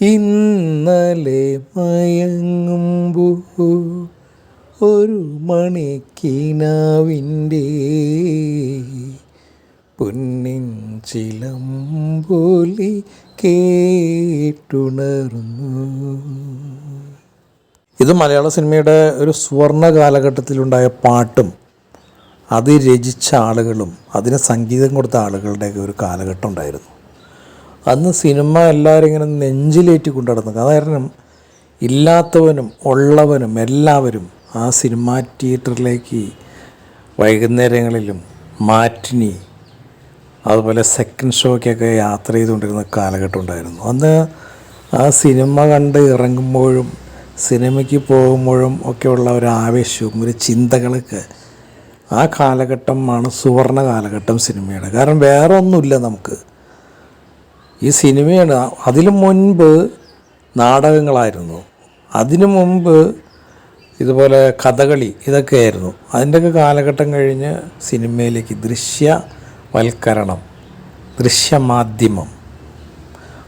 ഇന്നലെ മയങ്ങുമ്പോ ഒരു മണിക്കിനാവിന്റെ പൊന്നിൻ ചിലമ്പൊലി കേട്ടുണർന്നു. ഇത് മലയാള സിനിമയുടെ ഒരു സുവർണ കാലഘട്ടത്തിലുണ്ടായ പാട്ടും അത് രചിച്ച ആളുകളും അതിന് സംഗീതം കൊടുത്ത ആളുകളുടെയൊക്കെ ഒരു കാലഘട്ടം ഉണ്ടായിരുന്നു. അന്ന് സിനിമ എല്ലാവരും ഇങ്ങനെ നെഞ്ചിലേറ്റി കൊണ്ടു നടന്നു കാരണം ഇല്ലാത്തവനും ഉള്ളവനും എല്ലാവരും ആ സിനിമ തിയേറ്ററിലേക്ക് വൈകുന്നേരങ്ങളിലും മാറ്റിനി അതുപോലെ സെക്കൻഡ് ഷോയ്ക്കൊക്കെ യാത്ര ചെയ്തുകൊണ്ടിരുന്ന കാലഘട്ടം ഉണ്ടായിരുന്നു. അന്ന് ആ സിനിമ കണ്ട് ഇറങ്ങുമ്പോഴും സിനിമയ്ക്ക് പോകുമ്പോഴും ഒക്കെയുള്ള ഒരു ആവേശവും ഒരു ചിന്തകളൊക്കെ ആ കാലഘട്ടമാണ് സുവർണ കാലഘട്ടം സിനിമയുടെ. കാരണം വേറെ ഒന്നുമില്ല നമുക്ക്. ഈ സിനിമയാണ്. അതിനു മുൻപ് നാടകങ്ങളായിരുന്നു. അതിനു മുമ്പ് ഇതുപോലെ കഥകളി ഇതൊക്കെയായിരുന്നു. അതിന്റെയൊക്കെ കാലഘട്ടം കഴിഞ്ഞ് സിനിമയിലേക്ക് ദൃശ്യവൽക്കരണം ദൃശ്യമാധ്യമം.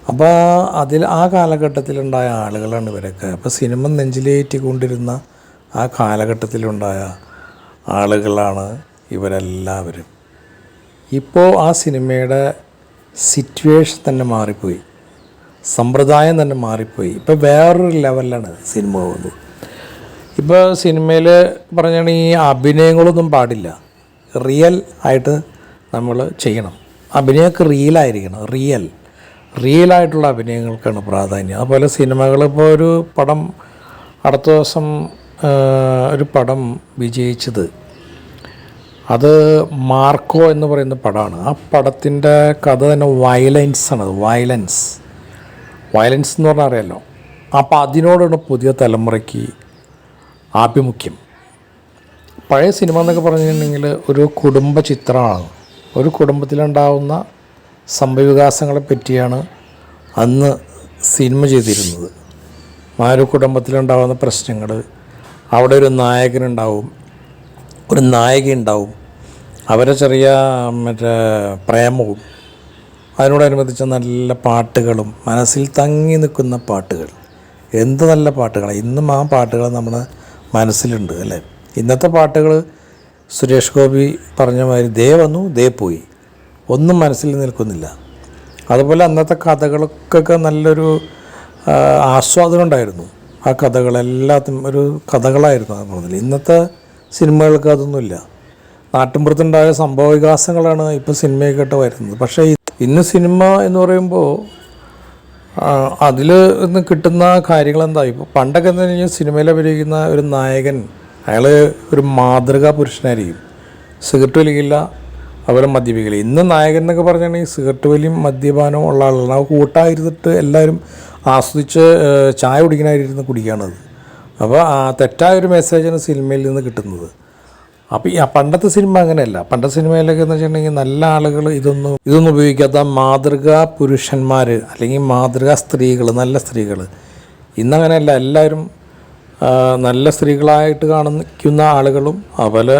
അപ്പോൾ അതിൽ ആ കാലഘട്ടത്തിലുണ്ടായ ആളുകളാണ് ഇവരൊക്കെ. അപ്പോൾ സിനിമ നെഞ്ചിലേറ്റിക്കൊണ്ടിരുന്ന ആ കാലഘട്ടത്തിലുണ്ടായ ആളുകളാണ് ഇവരെല്ലാവരും. ഇപ്പോൾ ആ സിനിമയുടെ സിറ്റുവേഷൻ തന്നെ മാറിപ്പോയി. സമ്പ്രദായം തന്നെ മാറിപ്പോയി. ഇപ്പോൾ വേറൊരു ലെവലിലാണ് സിനിമ പോകുന്നത് ഇപ്പോൾ സിനിമയിൽ പറഞ്ഞാൽ ഈ അഭിനയങ്ങളൊന്നും പാടില്ല. റിയൽ ആയിട്ട് നമ്മൾ ചെയ്യണം. അഭിനയമൊക്കെ റിയലായിരിക്കണം റിയൽ റിയലായിട്ടുള്ള അഭിനയങ്ങൾക്കാണ് പ്രാധാന്യം. അതുപോലെ സിനിമകൾ ഇപ്പോൾ ഒരു പടം അടുത്ത ദിവസം ഒരു പടം വിജയിച്ചത് അത് മാർക്കോ എന്ന് പറയുന്ന പടമാണ്. ആ പടത്തിന്റെ കഥ തന്നെ വയലൻസ് അത് വയലൻസ് വയലൻസ് എന്ന് പറഞ്ഞാൽ അറിയാമല്ലോ അപ്പോൾ അതിനോടാണ് പുതിയ തലമുറയ്ക്ക് ആഭിമുഖ്യം. പഴയ സിനിമ എന്നൊക്കെ പറഞ്ഞിട്ടുണ്ടെങ്കിൽ ഒരു കുടുംബ ചിത്രമാണ്. ഒരു കുടുംബത്തിലുണ്ടാവുന്ന സംഭവവികാസങ്ങളെ പറ്റിയാണ് അന്ന് സിനിമ ചെയ്തിരുന്നത്. ആ ഒരു കുടുംബത്തിലുണ്ടാകുന്ന പ്രശ്നങ്ങൾ. അവിടെ ഒരു നായകനുണ്ടാവും. ഒരു നായിക ഉണ്ടാവും. അവരെ ചെറിയ മറ്റേ പ്രേമവും അതിനോടനുബന്ധിച്ച നല്ല പാട്ടുകളും മനസ്സിൽ തങ്ങി നിൽക്കുന്ന പാട്ടുകൾ. എന്ത് നല്ല പാട്ടുകളാണ് ഇന്നും ആ പാട്ടുകൾ നമ്മുടെ മനസ്സിലുണ്ട് അല്ലേ? ഇന്നത്തെ പാട്ടുകൾ സുരേഷ് ഗോപി പറഞ്ഞ മാതിരി ദേ വന്നു ദേ പോയി. ഒന്നും മനസ്സിൽ നിൽക്കുന്നില്ല. അതുപോലെ അന്നത്തെ കഥകൾക്കൊക്കെ നല്ലൊരു ആസ്വാദനം ഉണ്ടായിരുന്നു. ആ കഥകളെല്ലാത്തും ഒരു കഥകളായിരുന്നു അത് പറഞ്ഞില്ല ഇന്നത്തെ സിനിമകൾക്ക് അതൊന്നുമില്ല. നാട്ടിൻപുറത്തുണ്ടായ സംഭവ വികാസങ്ങളാണ് ഇപ്പോൾ സിനിമയൊക്കെ വരുന്നത്. പക്ഷേ ഇന്ന് സിനിമ എന്ന് പറയുമ്പോൾ അതിൽ നിന്ന് കിട്ടുന്ന കാര്യങ്ങൾ എന്താ ഇപ്പോൾ പണ്ടൊക്കെ എന്ന് പറഞ്ഞാൽ സിനിമയിൽ അഭിനയിക്കുന്ന ഒരു നായകൻ അയാൾ ഒരു മാതൃകാ പുരുഷനായിരിക്കും. സിഗരറ്റ് വലിക്കില്ല അതുപോലെ മദ്യപിക്കില്ല ഇന്ന് നായകൻ എന്നൊക്കെ പറഞ്ഞിട്ടുണ്ടെങ്കിൽ സിഗരറ്റ് വലിയും മദ്യപാനവും ഉള്ള ആളുകളാണ് ആ കൂട്ടായിരുന്നിട്ട് എല്ലാവരും ആസ്വദിച്ച് ചായ കുടിക്കണമായിരുന്നു കുടിക്കുകയാണത് അപ്പോൾ ആ തെറ്റായ ഒരു മെസ്സേജാണ് സിനിമയിൽ നിന്ന് കിട്ടുന്നത്. അപ്പോൾ ഈ പണ്ടത്തെ സിനിമ അങ്ങനെയല്ല. പണ്ടത്തെ സിനിമയിലൊക്കെ എന്ന് വെച്ചിട്ടുണ്ടെങ്കിൽ നല്ല ആളുകൾ ഇതൊന്നും ഇതൊന്നും ഉപയോഗിക്കാത്ത മാതൃകാ പുരുഷന്മാർ അല്ലെങ്കിൽ മാതൃകാ സ്ത്രീകൾ നല്ല സ്ത്രീകൾ ഇന്നങ്ങനെയല്ല. എല്ലാവരും നല്ല സ്ത്രീകളായിട്ട് കാണിക്കുന്ന ആളുകളും അതുപോലെ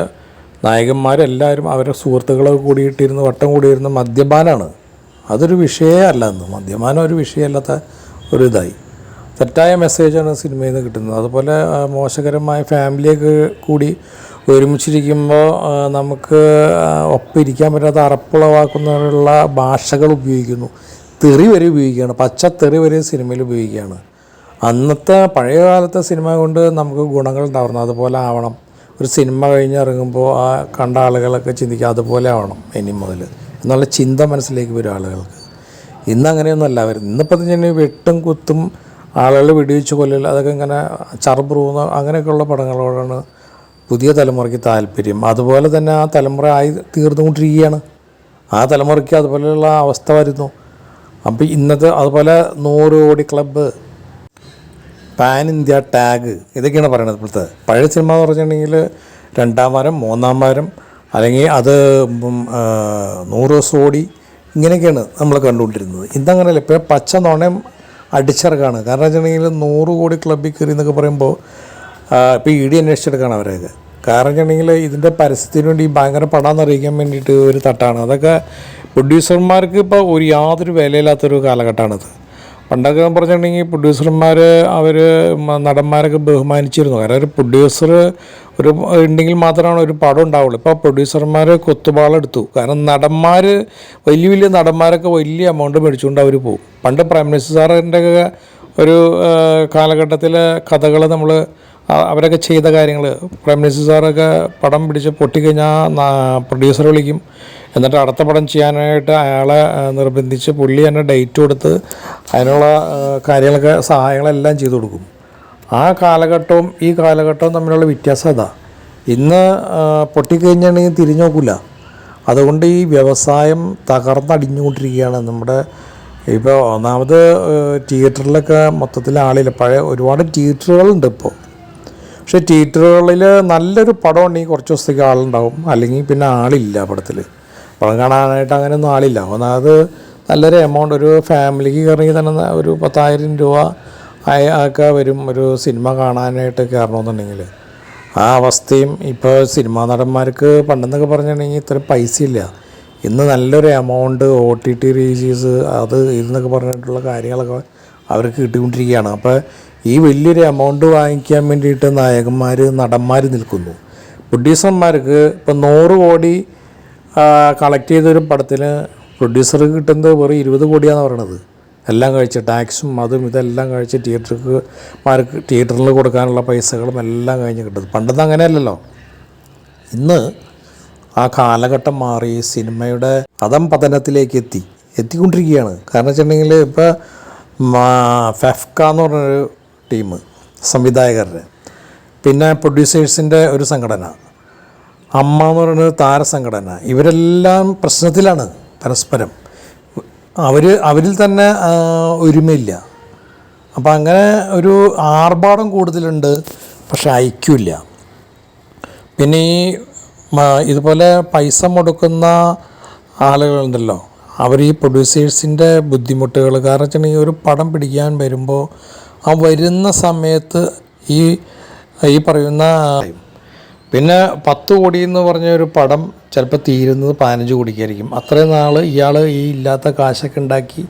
നായകന്മാരെല്ലാവരും അവരുടെ സുഹൃത്തുക്കളൊക്കെ കൂടിയിട്ടിരുന്ന് വട്ടം കൂടിയിരുന്ന മദ്യപാനാണ്. അതൊരു വിഷയമേ അല്ല എന്ന് മദ്യപാനം ഒരു വിഷയമല്ലാത്ത ഒരു ഇതായി. തെറ്റായ മെസ്സേജാണ് സിനിമയിൽ നിന്ന് കിട്ടുന്നത്. അതുപോലെ മോശകരമായ ഫാമിലിയൊക്കെ കൂടി ഒരുമിച്ചിരിക്കുമ്പോൾ നമുക്ക് ഒപ്പിരിക്കാൻ പറ്റാത്ത അറപ്പുളവാക്കുന്നതിനുള്ള ഭാഷകൾ ഉപയോഗിക്കുന്നു. തെറി വരെ ഉപയോഗിക്കുകയാണ്. പച്ച തെറി വരെ സിനിമയിൽ ഉപയോഗിക്കുകയാണ്. അന്നത്തെ പഴയ കാലത്തെ സിനിമ കൊണ്ട് നമുക്ക് ഗുണങ്ങൾ ഉണ്ടായിരുന്നു അതുപോലെ ആവണം. ഒരു സിനിമ കഴിഞ്ഞിറങ്ങുമ്പോൾ ആ കണ്ട ആളുകളൊക്കെ ചിന്തിക്കുക അതുപോലെ ആവണം ഇനി മുതൽ. എന്നുള്ള ചിന്ത മനസ്സിലേക്ക് വരും ആളുകൾക്ക്. ഇന്ന് അങ്ങനെയൊന്നുമല്ല. വരുന്നത് ഇന്നിപ്പോൾ തന്നെ വെട്ടും കുത്തും ആളുകൾ വെടിവെച്ച് കൊല്ലൽ അതൊക്കെ ഇങ്ങനെ ചറബ്രൂന്ന് അങ്ങനെയൊക്കെയുള്ള പടങ്ങളോടാണ് പുതിയ തലമുറയ്ക്ക് താല്പര്യം. അതുപോലെ തന്നെ ആ തലമുറ ആയി തീർന്നുകൊണ്ടിരിക്കുകയാണ്. ആ തലമുറയ്ക്ക് അതുപോലെയുള്ള അവസ്ഥ വരുന്നു. അപ്പോൾ ഇന്നത്തെ അതുപോലെ നൂറ് കോടി ക്ലബ്ബ് പാൻ ഇന്ത്യ ടാഗ് ഇതൊക്കെയാണ് പറയുന്നത് ഇപ്പോഴത്തെ. പഴയ സിനിമ എന്ന് പറഞ്ഞിട്ടുണ്ടെങ്കിൽ രണ്ടാം വാരം മൂന്നാം വാരം അല്ലെങ്കിൽ അത് നൂറ് ദിവസം ഓടി ഇങ്ങനെയൊക്കെയാണ് നമ്മൾ കണ്ടുകൊണ്ടിരുന്നത്. ഇന്നങ്ങനെയല്ല ഇപ്പോൾ പച്ച നോണയം അടിച്ചിറക്കാണ്. കാരണം വെച്ചിട്ടുണ്ടെങ്കിൽ നൂറ് കോടി ക്ലബ്ബിൽ കയറി എന്നൊക്കെ പറയുമ്പോൾ ഇപ്പോൾ ഇ ഡി അന്വേഷിച്ചെടുക്കണം അവരത് കാരണം വെച്ചിട്ടുണ്ടെങ്കിൽ ഇതിന്റെ പരസ്യത്തിന് വേണ്ടി ഭയങ്കര പടാന്ന് അറിയിക്കാൻ വേണ്ടിയിട്ട് ഒരു തട്ടാണ്. അതൊക്കെ പ്രൊഡ്യൂസർമാർക്ക് ഇപ്പോൾ ഒരു യാതൊരു വിലയില്ലാത്തൊരു കാലഘട്ടമാണിത്. പണ്ടൊക്കെ പറഞ്ഞിട്ടുണ്ടെങ്കിൽ പ്രൊഡ്യൂസർമാർ അവർ നടന്മാരൊക്കെ ബഹുമാനിച്ചിരുന്നു. കാരണം ഒരു പ്രൊഡ്യൂസർ ഒരു ഉണ്ടെങ്കിൽ മാത്രമാണ് ഒരു പടം ഉണ്ടാവുള്ളൂ. ഇപ്പോൾ പ്രൊഡ്യൂസർമാർ കൊത്തുപാളെടുത്തു. കാരണം നടന്മാർ വലിയ വലിയ നടന്മാരൊക്കെ വലിയ എമൗണ്ട് മേടിച്ചുകൊണ്ട് അവർ പോകും. പണ്ട് പ്രൈം മിനിസ്റ്റർ സാറിന്റെ ഒരു കാലഘട്ടത്തിലെ കഥകൾ നമ്മൾ അവരൊക്കെ ചെയ്ത കാര്യങ്ങൾ പ്രൈം മിനിസ്റ്റർ സാറൊക്കെ പടം പിടിച്ച് പൊട്ടിക്കഴിഞ്ഞാൽ പ്രൊഡ്യൂസർ വിളിക്കും. എന്നിട്ട് അടുത്ത പടം ചെയ്യാനായിട്ട് അയാളെ നിർബന്ധിച്ച് പുള്ളി തന്നെ ഡേറ്റ് കൊടുത്ത് അതിനുള്ള കാര്യങ്ങളൊക്കെ സഹായങ്ങളെല്ലാം ചെയ്തു കൊടുക്കും. ആ കാലഘട്ടവും ഈ കാലഘട്ടവും തമ്മിലുള്ള വ്യത്യാസം അതാ. ഇന്ന് പൊട്ടിക്കഴിഞ്ഞാണെങ്കിൽ തിരിഞ്ഞു നോക്കില്ല അതുകൊണ്ട് ഈ വ്യവസായം തകർന്നടിഞ്ഞുകൊണ്ടിരിക്കുകയാണ് നമ്മുടെ ഇപ്പോൾ ഒന്നാമത് തിയേറ്ററിലൊക്കെ മൊത്തത്തിൽ ആളില്ല. പഴയ ഒരുപാട് തിയേറ്ററുകളുണ്ട് ഇപ്പോൾ പക്ഷേ തിയേറ്ററുകളിൽ നല്ലൊരു പടം ഉണ്ടെങ്കിൽ കുറച്ച് ദിവസത്തേക്ക് ആളുണ്ടാവും. അല്ലെങ്കിൽ പിന്നെ ആളില്ല പടത്തിൽ. പടം കാണാനായിട്ട് അങ്ങനെയൊന്നും ആളില്ല. ഒന്നാമത് നല്ലൊരു എമൗണ്ട് ഒരു ഫാമിലിക്ക് കയറണമെങ്കിൽ തന്നെ ഒരു പത്തായിരം രൂപ ഒക്കെ വരും ഒരു സിനിമ കാണാനായിട്ട് കയറണമെന്നുണ്ടെങ്കിൽ. ആ അവസ്ഥയും ഇപ്പോൾ സിനിമാ നടന്മാർക്ക് പണ്ടെന്നൊക്കെ പറഞ്ഞിട്ടുണ്ടെങ്കിൽ ഇത്ര പൈസ ഇല്ല ഇന്ന് നല്ലൊരു amount O T T releases അത് ഇതെന്നൊക്കെ പറഞ്ഞിട്ടുള്ള കാര്യങ്ങളൊക്കെ അവർക്ക് കിട്ടിക്കൊണ്ടിരിക്കുകയാണ്. അപ്പോൾ ഈ വലിയൊരു എമൗണ്ട് വാങ്ങിക്കാൻ വേണ്ടിയിട്ട് നായകന്മാർ നടന്മാർ നിൽക്കുന്നു. പ്രൊഡ്യൂസർമാർക്ക് ഇപ്പം നൂറ് കോടി കളക്ട് ചെയ്തൊരു പടത്തിന് പ്രൊഡ്യൂസർക്ക് കിട്ടുന്നത് വെറും ഇരുപത് കോടിയാണെന്ന് പറയണത്. എല്ലാം കഴിച്ച് ടാക്സും അതും ഇതെല്ലാം കഴിച്ച് തിയേറ്റർക്ക് മാർക്ക് തിയേറ്ററിൽ കൊടുക്കാനുള്ള പൈസകളും എല്ലാം കഴിഞ്ഞ് കിട്ടുന്നത് പണ്ടൊന്നും അങ്ങനെയല്ലല്ലോ. ഇന്ന് ആ കാലഘട്ടം മാറി സിനിമയുടെ അതം പതനത്തിലേക്ക് എത്തി എത്തിക്കൊണ്ടിരിക്കുകയാണ്. കാരണം വെച്ചിട്ടുണ്ടെങ്കിൽ ഇപ്പോൾ ഫെഫ്ക എന്ന് പറഞ്ഞൊരു ടീം സംവിധായകരുടെ. പിന്നെ പ്രൊഡ്യൂസേഴ്സിന്റെ ഒരു സംഘടന. അമ്മ എന്ന് പറയുന്നത് താരസംഘടന. ഇവരെല്ലാം പ്രശ്നത്തിലാണ് പരസ്പരം. അവർ അവരിൽ തന്നെ ഒരുമയില്ല. അപ്പോൾ അങ്ങനെ ഒരു ആർഭാടം കൂടുതലുണ്ട് പക്ഷെ ഐക്യമില്ല. പിന്നെ ഈ ഇതുപോലെ പൈസ മുടക്കുന്ന ആളുകളുണ്ടല്ലോ. അവർ ഈ പ്രൊഡ്യൂസേഴ്സിന്റെ ബുദ്ധിമുട്ടുകൾ കാരണം വെച്ചിട്ടുണ്ടെങ്കിൽ ഒരു പടം പിടിക്കാൻ വരുമ്പോൾ ആ വരുന്ന സമയത്ത് ഈ ഈ പറയുന്ന പിന്നെ പത്ത് കോടി എന്ന് പറഞ്ഞ ഒരു പടം ചിലപ്പോൾ തീരുന്നത് പതിനഞ്ച് കോടിക്കായിരിക്കും. അത്രയും നാൾ ഇയാൾ ഈ ഇല്ലാത്ത കാശൊക്കെ ഉണ്ടാക്കി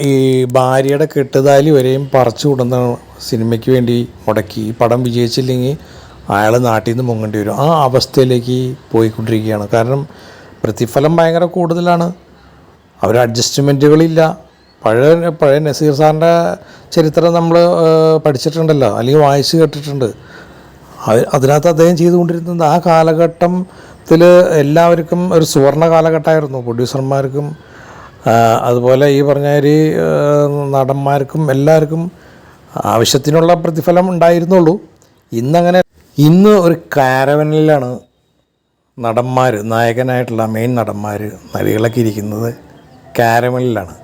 ഈ ഭാര്യയുടെ കെട്ടുതാലി വരെയും പറിച്ചു കൊടുന്ന സിനിമയ്ക്ക് വേണ്ടി മുടക്കി. ഈ പടം വിജയിച്ചില്ലെങ്കിൽ അയാൾ നാട്ടിൽ നിന്ന് മുങ്ങേണ്ടി വരും. ആ അവസ്ഥയിലേക്ക് പോയിക്കൊണ്ടിരിക്കുകയാണ്. കാരണം പ്രതിഫലം ഭയങ്കര കൂടുതലാണ്. അവർ അഡ്ജസ്റ്റ്മെന്റുകളില്ല പഴയ പഴയ നസീർ സാറിന്റെ ചരിത്രം നമ്മൾ പഠിച്ചിട്ടുണ്ടല്ലോ അല്ലെങ്കിൽ വായിച്ച് കേട്ടിട്ടുണ്ട്. അതിനകത്ത് അദ്ദേഹം ചെയ്തുകൊണ്ടിരുന്നത് ആ കാലഘട്ടത്തിൽ എല്ലാവർക്കും ഒരു സുവർണ കാലഘട്ടമായിരുന്നു. പ്രൊഡ്യൂസർമാർക്കും അതുപോലെ ഈ പറഞ്ഞ ഒരു നടന്മാർക്കും എല്ലാവർക്കും ആവശ്യത്തിനുള്ള പ്രതിഫലം ഉണ്ടായിരുന്നുള്ളൂ. ഇന്നങ്ങനെ ഇന്ന് ഒരു കാരവനിലാണ് നടന്മാർ നായകനായിട്ടുള്ള മെയിൻ നടന്മാർ നടികളൊക്കെ ഇരിക്കുന്നത് കാരമലിലാണ്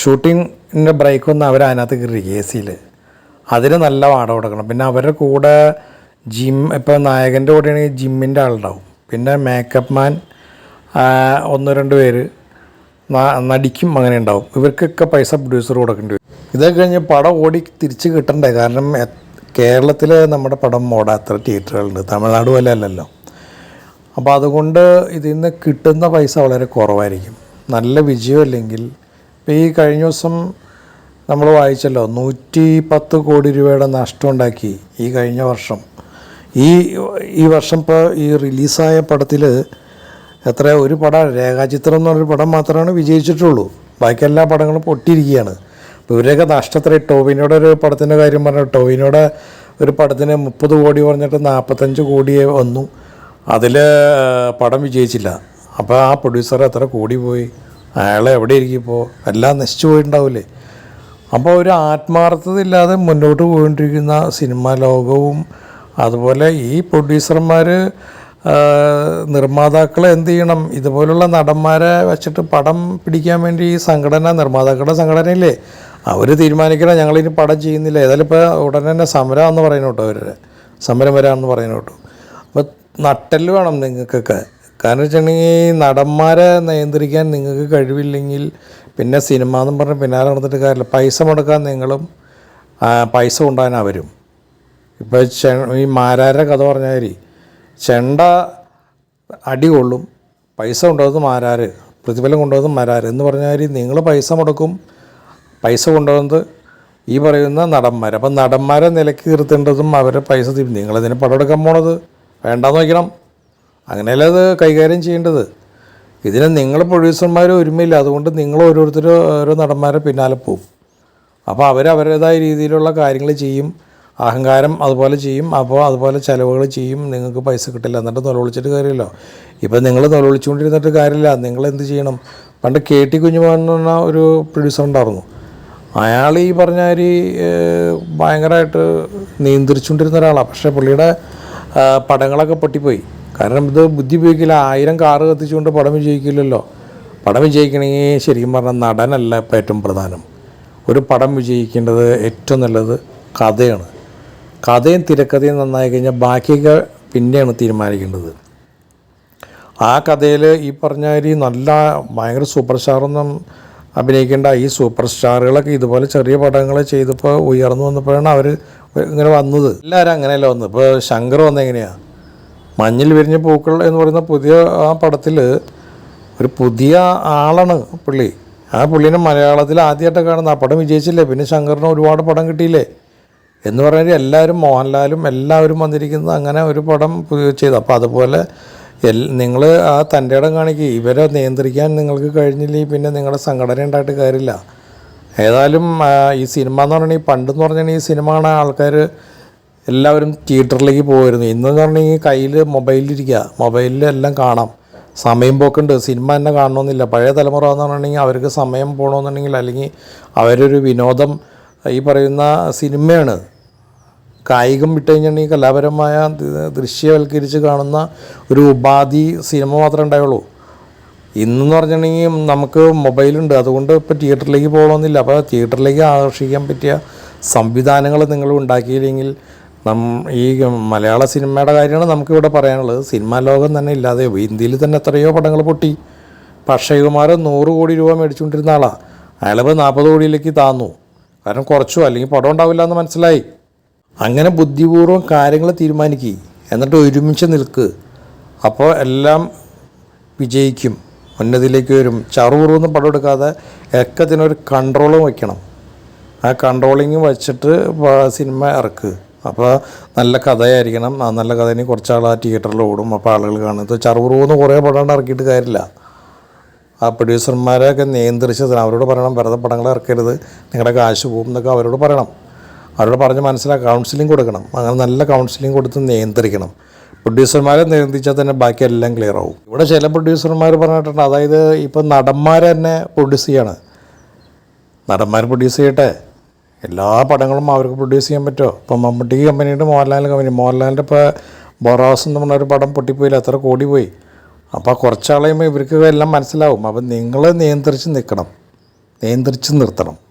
ഷൂട്ടിങ്ങിന്റെ ബ്രേക്കൊന്നും അവർ അതിനകത്ത് കയറി എ സിയിൽ അതിന് നല്ല വാടക കൊടുക്കണം. പിന്നെ അവരുടെ കൂടെ ജിം ഇപ്പോൾ നായകന്റെ കൂടെയാണെങ്കിൽ ജിമ്മിന്റെ ആളുണ്ടാവും. പിന്നെ മേക്കപ്പ് മാൻ ഒന്ന് രണ്ട് പേര് നടിക്കും അങ്ങനെ ഉണ്ടാവും. ഇവർക്കൊക്കെ പൈസ പ്രൊഡ്യൂസർ കൊടുക്കേണ്ടി വരും. ഇതൊക്കെ കഴിഞ്ഞ് പടം ഓടി തിരിച്ച് കിട്ടണ്ടേ? കാരണം കേരളത്തിൽ നമ്മുടെ പടം ഓടാത്ത തിയേറ്ററുകളുണ്ട്. തമിഴ്നാട് പോലെ അല്ലല്ലോ. അപ്പോൾ അതുകൊണ്ട് ഇതിൽ നിന്ന് കിട്ടുന്ന പൈസ വളരെ കുറവായിരിക്കും. നല്ല വിജയമില്ലെങ്കിൽ ഇപ്പോൾ ഈ കഴിഞ്ഞ ദിവസം നമ്മൾ വായിച്ചല്ലോ നൂറ്റി പത്ത് കോടി രൂപയുടെ നഷ്ടം ഉണ്ടാക്കി ഈ കഴിഞ്ഞ വർഷം. ഈ ഈ വർഷം ഇപ്പോൾ ഈ റിലീസായ പടത്തിൽ എത്ര ഒരു പടം രേഖാചിത്രം എന്ന് പറഞ്ഞൊരു പടം മാത്രമാണ് വിജയിച്ചിട്ടുള്ളൂ. ബാക്കി എല്ലാ പടങ്ങളും പൊട്ടിയിരിക്കുകയാണ്. അപ്പോൾ ഇവരെയൊക്കെ നഷ്ടത്തിൽ ടോവിനോടെ ഒരു പടത്തിന്റെ കാര്യം പറഞ്ഞാൽ ടോവിനോടെ ഒരു പടത്തിന് മുപ്പത് കോടി പറഞ്ഞിട്ട് നാൽപ്പത്തഞ്ച് കോടിയെ വന്നു. അതിൽ പടം വിജയിച്ചില്ല. അപ്പോൾ ആ പ്രൊഡ്യൂസർ എത്ര കോടി പോയി? അയാൾ എവിടെ ഇരിക്കും ഇപ്പോൾ എല്ലാം നശിച്ചു പോയിട്ടുണ്ടാവില്ലേ അപ്പോൾ ഒരു ആത്മാർത്ഥതയില്ലാതെ മുന്നോട്ട് പോയിക്കൊണ്ടിരിക്കുന്ന സിനിമാ ലോകവും അതുപോലെ ഈ പ്രൊഡ്യൂസർമാർ നിർമ്മാതാക്കൾ എന്ത് ചെയ്യണം? ഇതുപോലുള്ള നടന്മാരെ വെച്ചിട്ട് പടം പിടിക്കാൻ വേണ്ടി ഈ സംഘടന നിർമ്മാതാക്കളുടെ സംഘടനയില്ലേ? അവർ തീരുമാനിക്കണം ഞങ്ങളിനി പടം ചെയ്യുന്നില്ല. ഏതായാലും ഇപ്പോൾ ഉടനെ തന്നെ സമരം എന്ന് പറയുന്നു കേട്ടോ അവരുടെ സമരം വരാമെന്ന് പറയുന്നു കേട്ടോ. അപ്പോൾ നട്ടൽ വേണം നിങ്ങൾക്കൊക്കെ. കാരണം വെച്ചിട്ടുണ്ടെങ്കിൽ നടന്മാരെ നിയന്ത്രിക്കാൻ നിങ്ങൾക്ക് കഴിവില്ലെങ്കിൽ പിന്നെ സിനിമ എന്ന് പറഞ്ഞ് പിന്നാലെ നടന്നിട്ട് കാര്യമില്ല. പൈസ മുടക്കാൻ നിങ്ങളും പൈസ കൊണ്ടുപോകാൻ അവരും. ഇപ്പോൾ ചെ ഈ മാരാരുടെ കഥ പറഞ്ഞാൽ ചെണ്ട അടി കൊള്ളും പൈസ കൊണ്ടുപോകുന്നത് മാരാര് പ്രതിഫലം കൊണ്ടുപോകുന്നത് മാരാര് എന്ന് പറഞ്ഞാൽ നിങ്ങൾ പൈസ മുടക്കും പൈസ കൊണ്ടുപോകുന്നത് ഈ പറയുന്ന നടന്മാർ അപ്പം നടന്മാരെ നിലയ്ക്ക് നിർത്തേണ്ടതും അവരെ പൈസ തീരും നിങ്ങളതിന് പടം എടുക്കാൻ പോണത്? വേണ്ടാന്ന് വയ്ക്കണം. അങ്ങനെയല്ലേ അത് കൈകാര്യം ചെയ്യേണ്ടത്? ഇതിന് നിങ്ങൾ പ്രൊഡ്യൂസർമാർ ഒരുമയില്ല. അതുകൊണ്ട് നിങ്ങൾ ഓരോരുത്തർ ഓരോ നടന്മാരെ പിന്നാലെ പോകും അപ്പോൾ അവർ അവരുടേതായ രീതിയിലുള്ള കാര്യങ്ങൾ ചെയ്യും. അഹങ്കാരം അതുപോലെ ചെയ്യും. അപ്പോൾ അതുപോലെ ചിലവുകൾ ചെയ്യും. നിങ്ങൾക്ക് പൈസ കിട്ടില്ല എന്നിട്ട് നിലവിളിച്ചിട്ട് കാര്യമില്ല. ഇപ്പം നിങ്ങൾ നിലവിളിച്ചുകൊണ്ടിരുന്നിട്ട് കാര്യമില്ല. നിങ്ങൾ എന്ത് ചെയ്യണം? പണ്ട് കെ ടി കുഞ്ഞുമോഹൻ എന്ന് പറഞ്ഞ ഒരു പ്രൊഡ്യൂസർ ഉണ്ടായിരുന്നു. അയാൾ ഈ പറഞ്ഞ ഒരു ഭയങ്കരമായിട്ട് നിയന്ത്രിച്ചുകൊണ്ടിരുന്ന ഒരാളാണ് പക്ഷേ പുള്ളിയുടെ പടങ്ങളൊക്കെ പൊട്ടിപ്പോയി. കാരണം ഇത് ബുദ്ധി ഉപയോഗിക്കില്ല ആയിരം കാറ് കത്തിച്ചുകൊണ്ട് പടം വിജയിക്കില്ലല്ലോ. പടം വിജയിക്കണമെങ്കിൽ ശരിക്കും പറഞ്ഞാൽ നടനല്ല ഇപ്പം ഏറ്റവും പ്രധാനം. ഒരു പടം വിജയിക്കേണ്ടത് ഏറ്റവും നല്ലത് കഥയാണ്. കഥയും തിരക്കഥയും നന്നായി കഴിഞ്ഞാൽ ബാക്കിയൊക്കെ പിന്നെയാണ് തീരുമാനിക്കേണ്ടത്. ആ കഥയിൽ ഈ പറഞ്ഞ ഒരു നല്ല ഭയങ്കര സൂപ്പർ സ്റ്റാറൊന്നും അഭിനയിക്കേണ്ട ഈ സൂപ്പർ സ്റ്റാറുകളൊക്കെ ഇതുപോലെ ചെറിയ പടങ്ങൾ ചെയ്തപ്പോൾ ഉയർന്നു വന്നപ്പോഴാണ് അവർ ഇങ്ങനെ വന്നത്. എല്ലാവരും അങ്ങനെയല്ല വന്നത്? ഇപ്പോൾ ശങ്കർ വന്നത് എങ്ങനെയാണ് മഞ്ഞിൽ വിരിഞ്ഞ പൂക്കൾ എന്ന് പറയുന്ന പുതിയ ആ പടത്തിൽ ഒരു പുതിയ ആളാണ് പുള്ളി. ആ പുള്ളിനെ മലയാളത്തിൽ ആദ്യമായിട്ട് കാണുന്ന ആ പടം വിജയിച്ചില്ലേ? പിന്നെ ശങ്കറിന് ഒരുപാട് പടം കിട്ടിയില്ലേ? എന്ന് പറഞ്ഞാൽ എല്ലാവരും മോഹൻലാലും എല്ലാവരും വന്നിരിക്കുന്നത് അങ്ങനെ ഒരു പടം ചെയ്തു. അപ്പോൾ അതുപോലെ എൽ നിങ്ങൾ ആ തന്റെ ഇടം കാണിക്കുക ഇവരെ നിയന്ത്രിക്കാൻ നിങ്ങൾക്ക് കഴിഞ്ഞില്ലെങ്കിൽ പിന്നെ നിങ്ങളുടെ സംഘടന ഉണ്ടായിട്ട് കാര്യമില്ല. ഏതായാലും ഈ സിനിമ എന്ന് പറഞ്ഞാൽ പണ്ടെന്ന് പറഞ്ഞാൽ ഈ സിനിമ കാണാൻ ആൾക്കാർ എല്ലാവരും തിയേറ്ററിലേക്ക് പോകുമായിരുന്നു ഇന്നെന്ന് പറഞ്ഞാൽ കയ്യിൽ മൊബൈലിലിരിക്കുക മൊബൈലിലെല്ലാം കാണാം. സമയം പോക്കുണ്ട്. സിനിമ തന്നെ കാണണമെന്നില്ല പഴയ തലമുറ എന്ന് പറഞ്ഞിട്ടുണ്ടെങ്കിൽ അവർക്ക് സമയം പോകണമെന്നുണ്ടെങ്കിൽ അല്ലെങ്കിൽ അവരൊരു വിനോദം ഈ പറയുന്ന സിനിമയാണ്. കായികം വിട്ട് കഴിഞ്ഞിട്ടുണ്ടെങ്കിൽ കലാപരമായ ദൃശ്യവൽക്കരിച്ച് കാണുന്ന ഒരു ഉപാധി സിനിമ മാത്രമേ ഉണ്ടായുള്ളൂ. ഇന്നെന്ന് പറഞ്ഞിട്ടുണ്ടെങ്കിൽ നമുക്ക് മൊബൈലുണ്ട് അതുകൊണ്ട് ഇപ്പോൾ തിയേറ്ററിലേക്ക് പോകണമെന്നില്ല അപ്പോൾ തിയേറ്ററിലേക്ക് ആകർഷിക്കാൻ പറ്റിയ സംവിധാനങ്ങൾ നിങ്ങൾ ഉണ്ടാക്കിയില്ലെങ്കിൽ നം ഈ മലയാള സിനിമയുടെ കാര്യമാണ് നമുക്കിവിടെ പറയാനുള്ളത്. സിനിമാ ലോകം തന്നെ ഇല്ലാതെ ഇന്ത്യയിൽ തന്നെ എത്രയോ പടങ്ങൾ പൊട്ടി. ഇപ്പോൾ നൂറ് കോടി രൂപ മേടിച്ചുകൊണ്ടിരുന്ന ആളാണ് അയാളിപ്പോൾ നാൽപ്പത് കോടിയിലേക്ക് താന്നു. കാരണം കുറച്ചു അല്ലെങ്കിൽ പടം ഉണ്ടാവില്ല എന്ന് മനസ്സിലായി. അങ്ങനെ ബുദ്ധിപൂർവം കാര്യങ്ങൾ തീരുമാനിക്കുക എന്നിട്ട് ഒരുമിച്ച് നിൽക്ക്. അപ്പോൾ എല്ലാം വിജയിക്കും. ഉന്നതിയിലേക്ക് വരും. ചറുപുറൊന്നും പടം എടുക്കാതെ ഒക്കെ ഒക്കത്തിനൊരു കൺട്രോളും വയ്ക്കണം. ആ കൺട്രോളിങ് വച്ചിട്ട് സിനിമ ഇറക്ക്. അപ്പോൾ നല്ല കഥയായിരിക്കണം. ആ നല്ല കഥ ഇനി കുറച്ചാൾ ആ തിയേറ്ററിൽ ഓടും. അപ്പോൾ ആളുകൾ കാണും. കാണുന്നത് ചറുപുറൂന്ന് കുറേ പടം ഇറക്കിയിട്ട് കാര്യമില്ല. ആ പ്രൊഡ്യൂസർമാരെയൊക്കെ നിയന്ത്രിച്ച് അവരോട് പറയണം വെറുതെ പടങ്ങൾ ഇറക്കരുത്. നിങ്ങളുടെ കാശ് പോകും എന്നൊക്കെ അവരോട് പറയണം. അവരോട് പറഞ്ഞ് മനസ്സിലാക്കി കൗൺസിലിംഗ് കൊടുക്കണം. അങ്ങനെ നല്ല കൗൺസിലിംഗ് കൊടുത്ത് നിയന്ത്രിക്കണം. പ്രൊഡ്യൂസർമാരെ നിയന്ത്രിച്ചാൽ തന്നെ ബാക്കി എല്ലാം ക്ലിയർ ആവും. ഇവിടെ ചില പ്രൊഡ്യൂസർമാർ പറഞ്ഞിട്ടുണ്ട്. അതായത് ഇപ്പം നടന്മാർ തന്നെ പ്രൊഡ്യൂസ് ചെയ്യാണ്. നടന്മാർ പ്രൊഡ്യൂസ് ചെയ്യട്ടെ? എല്ലാ പടങ്ങളും അവർക്ക് പ്രൊഡ്യൂസ് ചെയ്യാൻ പറ്റുമോ? ഇപ്പം മമ്മൂട്ടി കമ്പനിയുണ്ട് മോഹൻലാലിന്റെ കമ്പനി മോഹൻലാലിന്റെ ഇപ്പോൾ ബൊറാസ് എന്ന് പറഞ്ഞ ഒരു പടം പൊട്ടിപ്പോയില്ല എത്ര കോടി പോയി അപ്പോൾ കുറച്ചാളെയുമ്പോൾ ഇവർക്ക് എല്ലാം മനസ്സിലാവും. അപ്പം നിങ്ങൾ നിയന്ത്രിച്ച് നിൽക്കണം നിയന്ത്രിച്ച് നിർത്തണം.